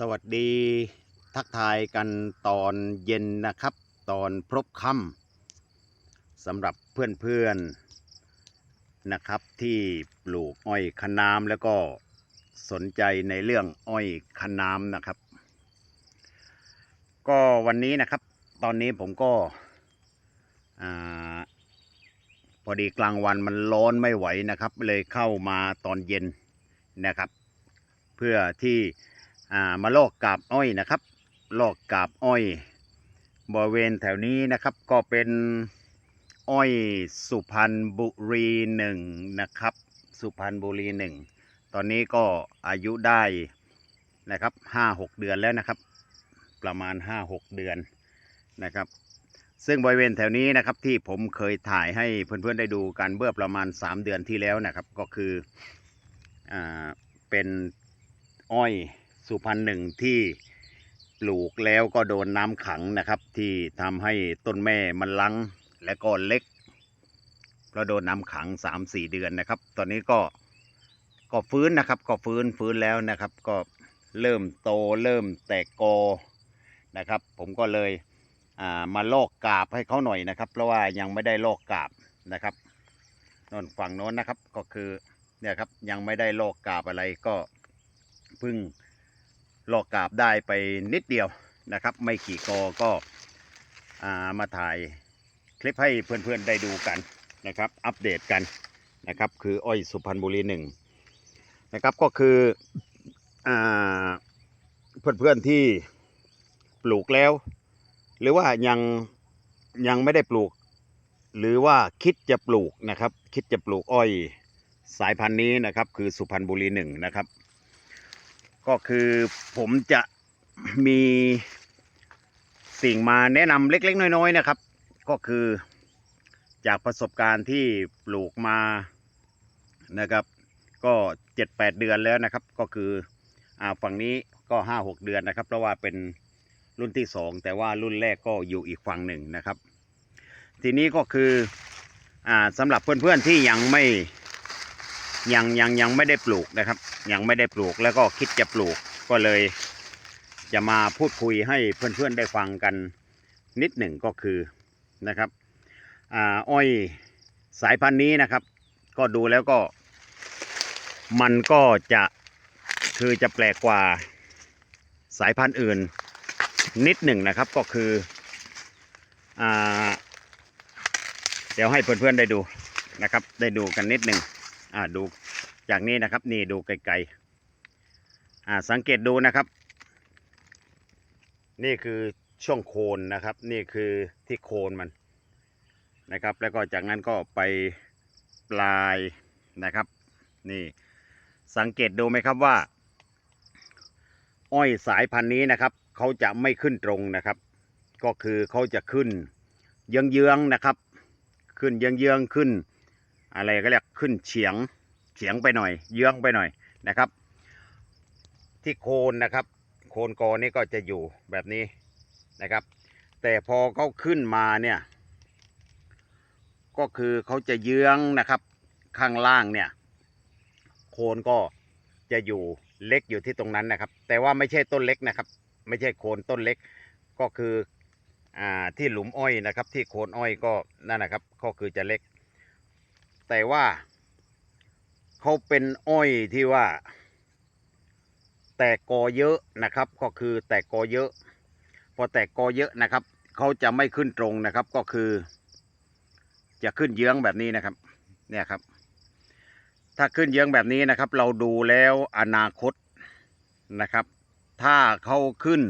สวัสดีทักทายกันตอนเย็นนะครับ ตอนพรบค่ำสำหรับเพื่อนๆนะครับ ที่ปลูกอ้อยคะน้ำแล้วก็สนใจในเรื่องอ้อยคะน้ำนะครับ ก็วันนี้นะครับ ตอนนี้ผมก็พอดีกลางวันมันร้อนไม่ไหวนะครับ เลยเข้ามาตอนเย็นนะครับ เพื่อที่ อ่ามาลอกกาบอ้อยนะครับ ลอกกาบอ้อย บริเวณแถวนี้นะครับก็เป็นอ้อยสุพรรณบุรีหนึ่งนะครับ สุพรรณบุรีหนึ่งตอนนี้ก็อายุได้นะครับห้าหกเดือนแล้วนะครับ ประมาณห้าหกเดือนนะครับ ซึ่งบริเวณแถวนี้นะครับที่ผมเคยถ่ายให้เพื่อนๆได้ดูกันเมื่อประมาณ 3 เดือนที่แล้วนะครับ ก็คืออ่าเป็นอ้อย สุพรรณหนึ่งที่ปลูกแล้วก็โดนน้ำขังนะครับ ที่ทำให้ต้นแม่มันลังและก็เล็กเพราะโดนน้ำขังสามสี่เดือนนะครับ ตอนนี้ก็ก็ฟื้นนะครับ ก็ฟื้นฟื้นแล้วนะครับ ก็เริ่มโตเริ่มแตกกอนะครับ ผมก็เลยามาลอกกาบให้เขาหน่อยนะครับ เพราะว่ายังไม่ได้ลอกกาบนะครับนนฝั่งโน้นนะครับก็คือเนี่ยครับยังไม่ได้ลอกกาบอะไรก็เพึ่ง ลอกกาบได้ไปนิดเดียวนะครับ ไม่กี่กอก็ามาถ่ายคลิปให้เพื่อนๆได้ดูกันนะครับ อัปเดตกันนะครับ คืออ้อยสุพรรณบุรีหนึ่งนะครับก็คืออเพื่อนๆที่ปลูกแล้ว หรือว่ายังยังไม่ได้ปลูก หรือว่าคิดจะปลูกนะครับ คิดจะปลูกอ้อยสายพันธุ์นี้นะครับ คือสุพรรณบุรีหนึ่งนะครับ ก็คือผมจะมีสิ่งมาแนะนำเล็ก ๆ น้อย ๆ นะครับ ก็คือจากประสบการณ์ที่ปลูกมานะครับ ก็เจ็ดแปดเดือนแล้วนะครับ ก็คืออ่าฝั่งนี้ก็ห้าหกเดือนนะครับ เพราะว่าเป็นรุ่นที่สองแต่ว่ารุ่นแรกก็อยู่อีกฝั่งหนึ่งนะครับ ทีนี้ก็คืออ่าสำหรับเพื่อนๆที่ยังไม่ ยังยังยังไม่ได้ปลูกนะครับ ยังไม่ได้ปลูกแล้วก็คิดจะปลูกก็เลย จะมาพูดคุยให้เพื่อนๆได้ฟังกันนิดหนึ่งก็คือนะครับอ่าอ้อยสายพันธุ์นี้นะครับ ก็ดูแล้วก็ มันก็จะคือจะแปลกกว่าสายพันธุ์อื่น นิดหนึ่งนะครับก็คืออเดี๋ยวให้เพื่อนๆได้ดูนะครับ ได้ดูกันนิดหนึ่ง อ่าดูจากนี้นะครับ นี่ดูไกลๆอ่าสังเกตดูนะครับ นี่คือช่วงโคนนะครับ นี่คือที่โคนมันนะครับ แล้วก็จากนั้นก็ไปปลายนะครับ นี่สังเกตดูไหมครับว่า อ้อยสายพันธุ์นี้นะครับเขาจะไม่ขึ้นตรงนะครับ ก็คือเขาจะขึ้นเยื้องๆนะครับ ขึ้นเยื้องๆขึ้น อะไรก็เรียกขึ้นเฉียงเฉียงไปหน่อย เยื้องไปหน่อยนะครับ ที่โคนนะครับ โคนกอนี่ก็จะอยู่แบบนี้นะครับ แต่พอเขาขึ้นมาเนี่ย ก็คือเขาจะเยื้องนะครับ ข้างล่างเนี่ย โคนก็จะอยู่เล็กอยู่ที่ตรงนั้นนะครับ แต่ว่าไม่ใช่ต้นเล็กนะครับ ไม่ใช่โคนต้นเล็กก็คืออที่หลุมอ้อยนะครับ ที่โคนอ้อยก็นั่นนะครับ ก็คือจะเล็ก แต่ว่าเขาเป็นอ้อยที่ว่า แตกกอเยอะนะครับ ก็คือแตกกอเยอะ พอแตกกอเยอะนะครับเขาจะไม่ขึ้นตรงนะครับ ก็คือ จะขึ้นเยื้องแบบนี้นะครับ เนี่ยครับ ถ้าขึ้นเยื้องแบบนี้นะครับ เราดูแล้วอนาคตนะครับ ถ้าเขาขึ้น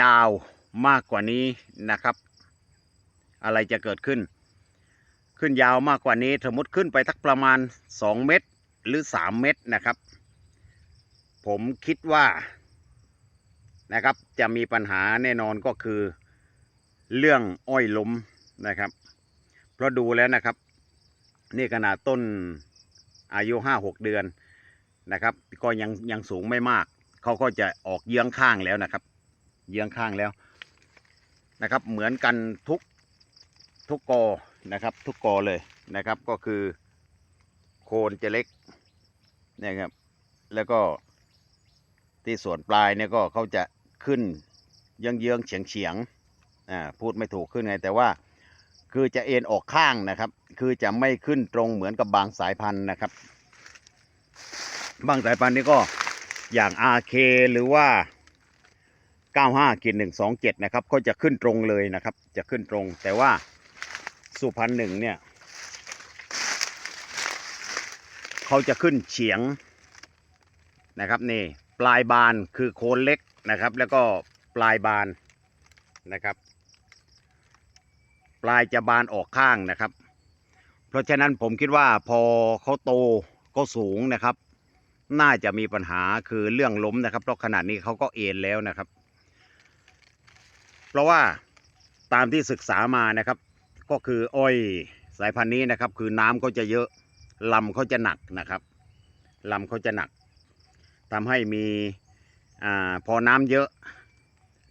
ยาวมากกว่านี้นะครับ อะไรจะเกิดขึ้น ขึ้นยาวมากกว่านี้สมมติขึ้นไปทักประมาณ 2 เมตรหรือ 3 เมตรนะครับ ผมคิดว่านะครับจะมีปัญหาแน่นอนก็คือเรื่องอ้อยล้มนะครับ เพราะดูแล้วนะครับ นี่ขนาดต้นอายุห้าหกเดือนนะครับ ก็ยังยังสูงไม่มาก เขาก็จะออกเยื้องข้างแล้วนะครับ เยื้องข้างแล้วนะครับ เหมือนกันทุกทุกกอ นะครับ ทุกกอเลยนะครับก็คือโคนจะเล็กเนี่ยครับแล้วก็ที่ส่วนปลายเนี่ยก็เขาจะขึ้นเยื้องๆเฉียงเฉียงอ่าพูดไม่ถูกขึ้นไง แต่ว่าคือจะเอ็นออกข้างนะครับ คือจะไม่ขึ้นตรงเหมือนกับบางสายพันธุ์นะครับ บางสายพันธุ์นี่ก็อย่าง RK หรือว่า 95กิน127 นะครับ ก็จะขึ้นตรงเลยนะครับ จะขึ้นตรงแต่ว่า สุพรรณหนึ่งเนี่ย เขาจะขึ้นเฉียงนะครับนี่ปลายบานคือโคนเล็กนะครับ แล้วก็ปลายบานนะครับ ปลายจะบานออกข้างนะครับ เพราะฉะนั้นผมคิดว่าพอเขาโตก็สูงนะครับ น่าจะมีปัญหาคือเรื่องล้มนะครับ เพราะขนาดนี้เขาก็เอ็นแล้วนะครับ เพราะว่าตามที่ศึกษามานะครับ ก็คืออ้อยสายพันธุ์นี้นะครับ คือน้ำเขาจะเยอะลำเขาจะหนักนะครับลำเขาจะหนักทำให้มีอพอน้ำเยอะ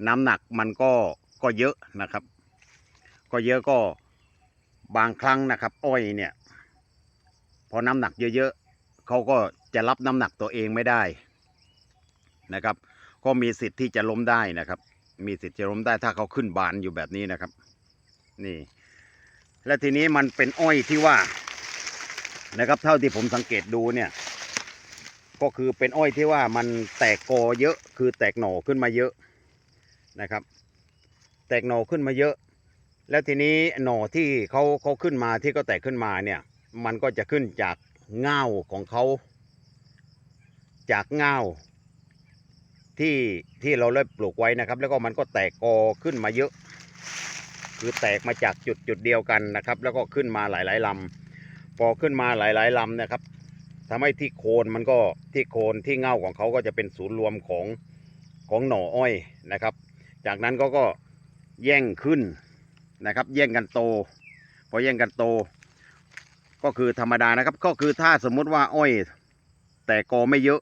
น้ำหนักมันก็ก็เยอะนะครับ ก็เยอะก็บางครั้งนะครับ อ้อยเนี่ยพอน้ำหนักเยอะๆเขาก็จะรับน้ำหนักตัวเองไม่ได้นะครับ ก็มีสิทธิ์ที่จะล้มได้นะครับ มีสิทธิ์จะล้มได้ถ้าเขาขึ้นบานอยู่แบบนี้นะครับ นี่ และทีนี้มันเป็นอ้อยที่ว่านะครับเท่าที่ผมสังเกตดูเนี่ย ก็คือเป็นอ้อยที่ว่ามันแตกกอเยอะ คือแตกหน่อขึ้นมาเยอะนะครับ แตกหน่อขึ้นมาเยอะ แล้วทีนี้หน่อที่เขาเขาขึ้นมาที่เขาแตกขึ้นมาเนี่ย มันก็จะขึ้นจากเง่าของเขาจากเง่าที่ที่เราได้ปลูกไว้นะครับ แล้วก็มันก็แตกกอขึ้นมาเยอะ คือแตกมาจากจุดจุดเดียวกันนะครับ แล้วก็ขึ้นมาหลายๆลำพอขึ้นมาหลายๆลำนะครับทำให้ที่โคนมันก็ที่โคนที่เง่าของเขาก็จะเป็นศูนย์รวมของของหน่ออ้อยนะครับ จากนั้นก็ก็แย่งขึ้นนะครับ แย่งกันโตพอแย่งกันโต ก็คือธรรมดานะครับ ก็คือถ้าสมมุติว่าอ้อย แต่กอไม่เยอะ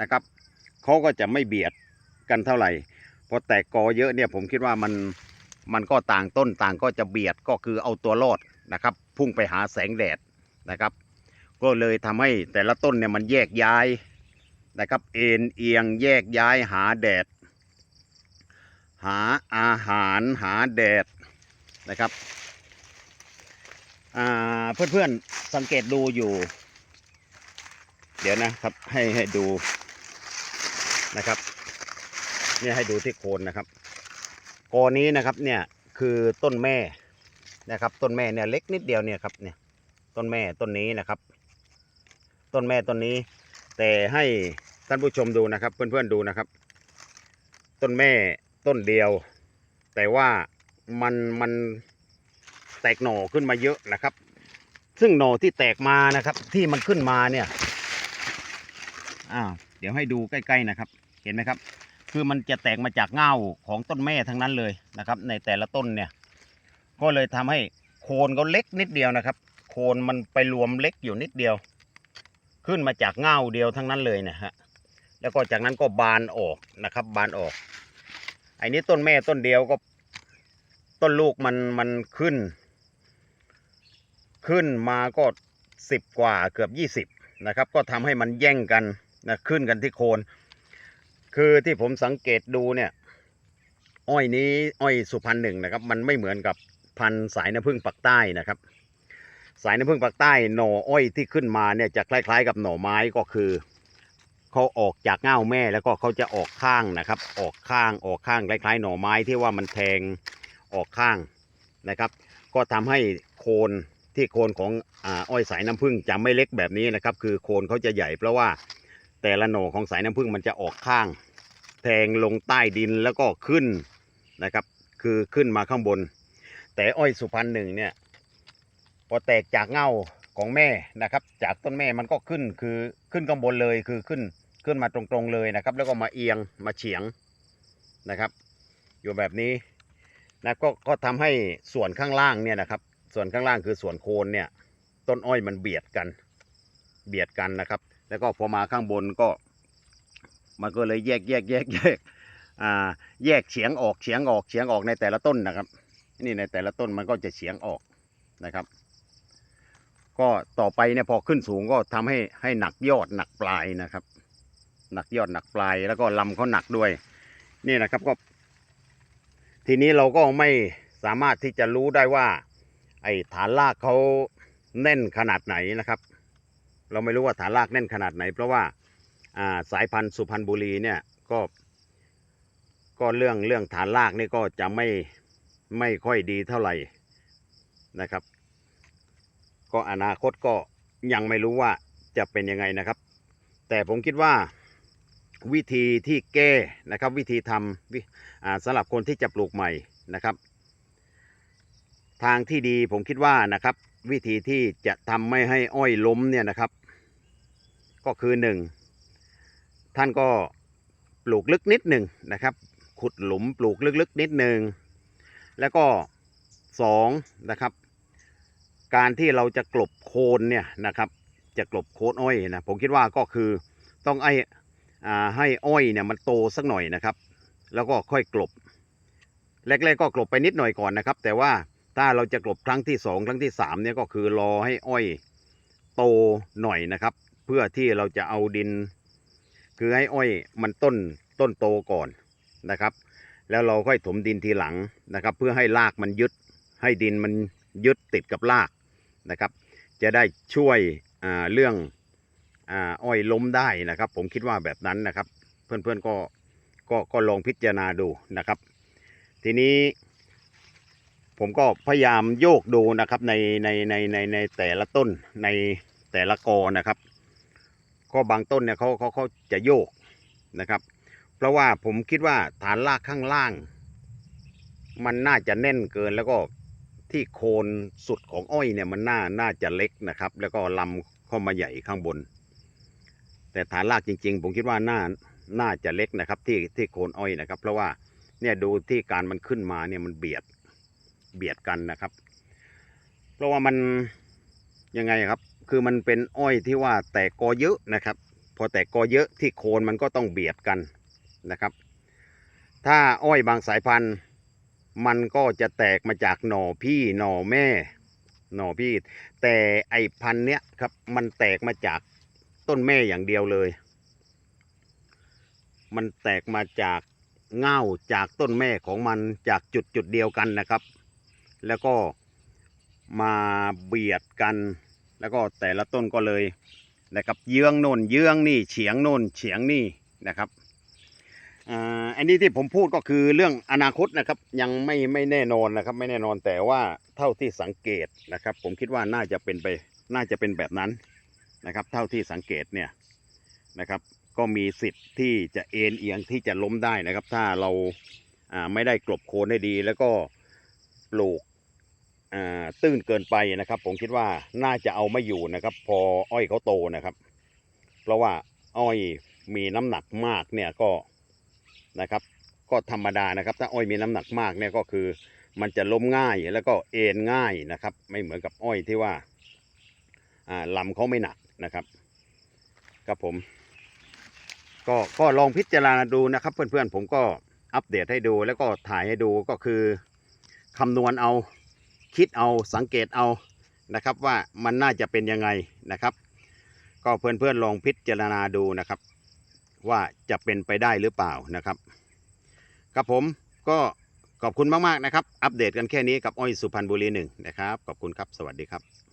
นะครับเขาก็จะไม่เบียดกันเท่าไหร่พอแตกกอเยอะเนี่ยผมคิดว่ามัน มันก็ต่างต้นต่างก็จะเบียดก็คือเอาตัวรอดนะครับ พุ่งไปหาแสงแดดนะครับ ก็เลยทำให้แต่ละต้นเนี่ยมันแยกย้ายนะครับ เอ็นเอียงแยกย้ายหาแดด หาอาหารหาแดดนะครับอ่าเพื่อนๆสังเกตดูอยู่ เดี๋ยวนะครับให้ให้ดูนะครับ นี่ให้ดูที่โคนนะครับ กอนี้นะครับเนี่ยคือต้นแม่นะครับ ต้นแม่เนี่ยเล็กนิดเดียวเนี่ยครับเนี่ยต้นแม่ต้นนี้นะครับ ต้นแม่ต้นนี้ แต่ให้ท่านผู้ชมดูนะครับ เพื่อนๆดูนะครับ ต้นแม่ต้นเดียว แต่ว่ามันมันแตกหน่อขึ้นมาเยอะนะครับ ซึ่งหน่อที่แตกมานะครับ ที่มันขึ้นมาเนี่ยอ้าวเดี๋ยวให้ดูใกล้ ๆนะครับ เห็นไหมครับ คือมันจะแตกมาจากเง่าของต้นแม่ทั้งนั้นเลยนะครับ ในแต่ละต้นเนี่ย ก็เลยทำให้โคนเขาเล็กนิดเดียวนะครับ โคนมันไปรวมเล็กอยู่นิดเดียว ขึ้นมาจากเง่าเดียวทั้งนั้นเลยนะฮะแล้วก็จากนั้นก็บานออกนะครับ บานออกไอ้นี้ต้นแม่ต้นเดียวก็ ต้นลูกมันมันขึ้น ขึ้นมาก็สิบกว่าเกือบยี่สิบนะครับ ก็ทำให้มันแย่งกันนะขึ้นกันที่โคน คือที่ผมสังเกตดูเนี่ย อ้อยนี้อ้อยสุพรรณหนึ่งนะครับ มันไม่เหมือนกับพันธุ์สายน้ำผึ้งปักใต้นะครับ สายน้ำผึ้งปักใต้หน่ออ้อยที่ขึ้นมาเนี่ยจะคล้าย ๆ กับหน่อไม้ก็คือเขาออกจากเง่าแม่แล้วก็เขาจะออกข้างนะครับ ออกข้างออกข้างคล้าย ๆ หน่อไม้ที่ว่ามันแทงออกข้างนะครับ ก็ทำให้โคนที่โคนของอาอ้อยสายน้ำผึ้งจะไม่เล็กแบบนี้นะครับ คือโคนเขาจะใหญ่เพราะว่าแต่ละหน่อของสายน้ำผึ้งมันจะออกข้าง แทงลงใต้ดินแล้วก็ขึ้นนะครับ คือขึ้นมาข้างบน แต่อ้อยสุพรรณหนึ่งเนี่ยพอแตกจากเง่าของแม่นะครับ จากต้นแม่มันก็ขึ้นคือขึ้นข้างบนเลยคือขึ้นขึ้นมาตรงๆเลยนะครับ แล้วก็มาเอียงมาเฉียงนะครับ อยู่แบบนี้นะก็ก็ทำให้ส่วนข้างล่างเนี่ยนะครับ ส่วนข้างล่างคือส่วนโคนเนี่ยต้นอ้อยมันเบียดกัน เบียดกันนะครับ แล้วก็พอมาข้างบนก็ มันก็เลยแยกแยกแยกแยกอ่าแยกเฉียงออกเฉียงออกเฉียงออกในแต่ละต้นนะครับ นี่ในแต่ละต้นมันก็จะเฉียงออกนะครับ ก็ต่อไปเนี่ยพอขึ้นสูงก็ทำให้ให้หนักยอดหนักปลายนะครับ หนักยอดหนักปลายแล้วก็ลำเขาหนักด้วย นี่นะครับก็ ทีนี้เราก็ไม่สามารถที่จะรู้ได้ว่า ไอ้ฐานรากเขาแน่นขนาดไหนนะครับ เราไม่รู้ว่าฐานรากแน่นขนาดไหน เพราะว่า สายพันธุ์สุพรรณบุรีเนี่ยก็ก็เรื่องเรื่องฐานรากนี่ก็จะไม่ไม่ค่อยดีเท่าไหร่นะครับ ก็อนาคตก็ยังไม่รู้ว่าจะเป็นยังไงนะครับ แต่ผมคิดว่าวิธีที่แก้นะครับวิธีทำวิอ่าสำหรับคนที่จะปลูกใหม่นะครับ ทางที่ดีผมคิดว่านะครับ วิธีที่จะทำไม่ให้อ้อยล้มเนี่ยนะครับ ก็คือหนึ่ง ท่านก็ปลูกลึกนิดหนึ่งนะครับ ขุดหลุมปลูกลึกๆนิดหนึ่งแล้วก็สองนะครับ การที่เราจะกลบโคนเนี่ยนะครับ จะกลบโคนอ้อยนะผมคิดว่าก็คือต้องไอ้อ่าให้อ้อยเนี่ยมันโตสักหน่อยนะครับ แล้วก็ค่อยกลบแรกๆก็กลบไปนิดหน่อยก่อนนะครับ แต่ว่าถ้าเราจะกลบครั้งที่สองครั้งที่สามเนี่ยก็คือรอให้อ้อยโตหน่อยนะครับ เพื่อที่เราจะเอาดิน คือให้อ้อยมันต้นต้นโตก่อนนะครับ แล้วเราค่อยถมดินทีหลังนะครับ เพื่อให้รากมันยึด ให้ดินมันยึดติดกับรากนะครับ จะได้ช่วยเรื่องอ้อยล้มได้นะครับ ผมคิดว่าแบบนั้นนะครับ เพื่อนๆก็ก็ก็ลองพิจารณาดูนะครับ ทีนี้ผมก็พยายามโยกดูนะครับในในในในในแต่ละต้นในแต่ละกอนะครับ ก็บางต้นเนี่ยเขาเขาเขาจะโยกนะครับ เพราะว่าผมคิดว่าฐานรากข้างล่าง มันน่าจะแน่นเกินแล้วก็ที่โคนสุดของอ้อยเนี่ยมันน่าน่าจะเล็กนะครับ แล้วก็ลำเข้ามาใหญ่ข้างบน แต่ฐานรากจริง ๆ ผมคิดว่าน่าน่าจะเล็กนะครับ ที่ที่โคนอ้อยนะครับ เพราะว่าเนี่ยดูที่การมันขึ้นมาเนี่ยมันเบียดเบียดกันนะครับ เพราะว่ามันยังไงครับ คือมันเป็นอ้อยที่ว่าแตกกอเยอะนะครับ พอแตกกอเยอะที่โคนมันก็ต้องเบียดกันนะครับ ถ้าอ้อยบางสายพันธุ์ มันก็จะแตกมาจากหน่อพี่หน่อแม่ หน่อพี่ แต่ไอพันธุ์เนี้ยครับมันแตกมาจากต้นแม่อย่างเดียวเลย มันแตกมาจากเง่าจากต้นแม่ของมันจากจุดจุดเดียวกันนะครับ แล้วก็มาเบียดกัน แล้วก็แต่ละต้นก็เลยนะครับเยื้องโน่นเยื้องนี่เฉียงโน่นเฉียงนี่นะครับอันนี้ที่ผมพูดก็คือเรื่องอนาคตนะครับยังไม่ไม่แน่นอนนะครับ ไม่แน่นอนแต่ว่าเท่าที่สังเกตนะครับ ผมคิดว่าน่าจะเป็นไปน่าจะเป็นแบบนั้นนะครับ เท่าที่สังเกตเนี่ยนะครับ ก็มีสิทธิ์ที่จะเอ็นเอียงที่จะล้มได้นะครับ ถ้าเราไม่ได้กลบโคนได้ดี แล้วก็ปลูก ตื้นเกินไปนะครับ ผมคิดว่าน่าจะเอาไม่อยู่นะครับ พออ้อยเขาโตนะครับ เพราะว่าอ้อยมีน้ำหนักมากเนี่ยก็นะครับ ก็ธรรมดานะครับ ถ้าอ้อยมีน้ำหนักมากเนี่ยก็คือ มันจะล้มง่ายแล้วก็เอ็นง่ายนะครับ ไม่เหมือนกับอ้อยที่ว่าอ่าลำเขาไม่หนักนะครับครับผม ก็ก็ลองพิจารณาดูนะครับ เพื่อนๆผมก็อัปเดตให้ดูแล้วก็ถ่ายให้ดูก็คือคำนวณเอา คิดเอาสังเกตเอานะครับว่ามันน่าจะเป็นยังไงนะครับ ก็เพื่อนๆลองพิจารณาดูนะครับ ว่าจะเป็นไปได้หรือเปล่านะครับครับผมก็ขอบคุณมากๆนะครับ อัปเดตกันแค่นี้กับอ้อยสุพรรณบุรีหนึ่งนะครับ ขอบคุณครับ สวัสดีครับ